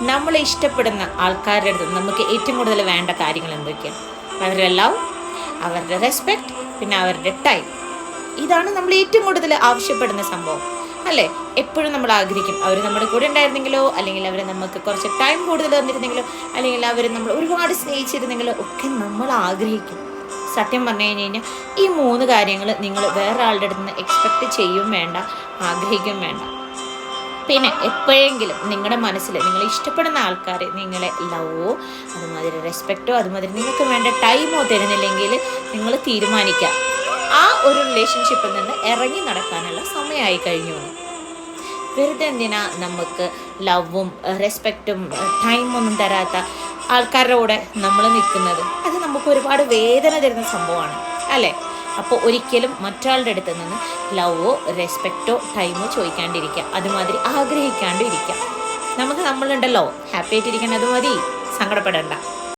നമ്മളെ ഇഷ്ടപ്പെടുന്ന ആൾക്കാരുടെ അടുത്ത് നമുക്ക് ഏറ്റവും കൂടുതൽ വേണ്ട കാര്യങ്ങൾ എന്തൊക്കെയാണ് അവരുടെ ലവ് അവരുടെ റെസ്പെക്റ്റ് പിന്നെ അവരുടെ ടൈം ഇതാണ് നമ്മൾ ഏറ്റവും കൂടുതൽ ആവശ്യപ്പെടുന്ന സംഭവം. അല്ലേ? എപ്പോഴും നമ്മൾ ആഗ്രഹിക്കും. അവർ നമ്മുടെ കൂടെ ഉണ്ടായിരുന്നെങ്കിലോ അല്ലെങ്കിൽ അവർ നമുക്ക് കുറച്ച് ടൈം കൂടുതൽ തന്നിരുന്നെങ്കിലോ അല്ലെങ്കിൽ അവർ നമ്മൾ ഒരുപാട് സ്നേഹിച്ചിരുന്നെങ്കിലോ ഒക്കെ നമ്മൾ ആഗ്രഹിക്കും. സത്യം പറഞ്ഞു കഴിഞ്ഞ് കഴിഞ്ഞാൽ ഈ മൂന്ന് കാര്യങ്ങൾ നിങ്ങൾ വേറെ അടുത്ത് നിന്ന് എക്സ്പെക്റ്റ് ചെയ്യും വേണ്ട ആഗ്രഹിക്കും വേണ്ട. പിന്നെ എപ്പോഴെങ്കിലും നിങ്ങളുടെ മനസ്സിൽ നിങ്ങൾ ഇഷ്ടപ്പെടുന്ന ആൾക്കാർ നിങ്ങളെ ലവോ അതുമാതിരി റെസ്പെക്റ്റോ അതുമാതിരി നിങ്ങൾക്ക് വേണ്ട ടൈമോ തരുന്നില്ലെങ്കിൽ നിങ്ങൾ തീരുമാനിക്കാം ആ ഒരു റിലേഷൻഷിപ്പിൽ നിന്ന് ഇറങ്ങി നടക്കാനുള്ള സമയമായി കഴിഞ്ഞു. വെറുതെ എന്തിനാ നമുക്ക് ലവും റെസ്പെക്റ്റും ടൈമൊന്നും തരാത്ത ആൾക്കാരുടെ കൂടെ നമ്മൾ നിൽക്കുന്നത്? അത് നമുക്ക് ഒരുപാട് വേദന തരുന്ന സംഭവമാണ്. അല്ലേ? അപ്പോൾ ഒരിക്കലും മറ്റൊരാളുടെ അടുത്ത് നിന്ന് ലവോ റെസ്പെക്റ്റോ ടൈമോ ചോദിക്കാണ്ടിരിക്കുക. അതുമാതിരി ആഗ്രഹിക്കാണ്ടിരിക്കുക നമുക്ക് നമ്മളുണ്ടല്ലോ. ഹാപ്പി ആയിട്ടിരിക്കണം അത് മതി. സങ്കടപ്പെടണ്ട.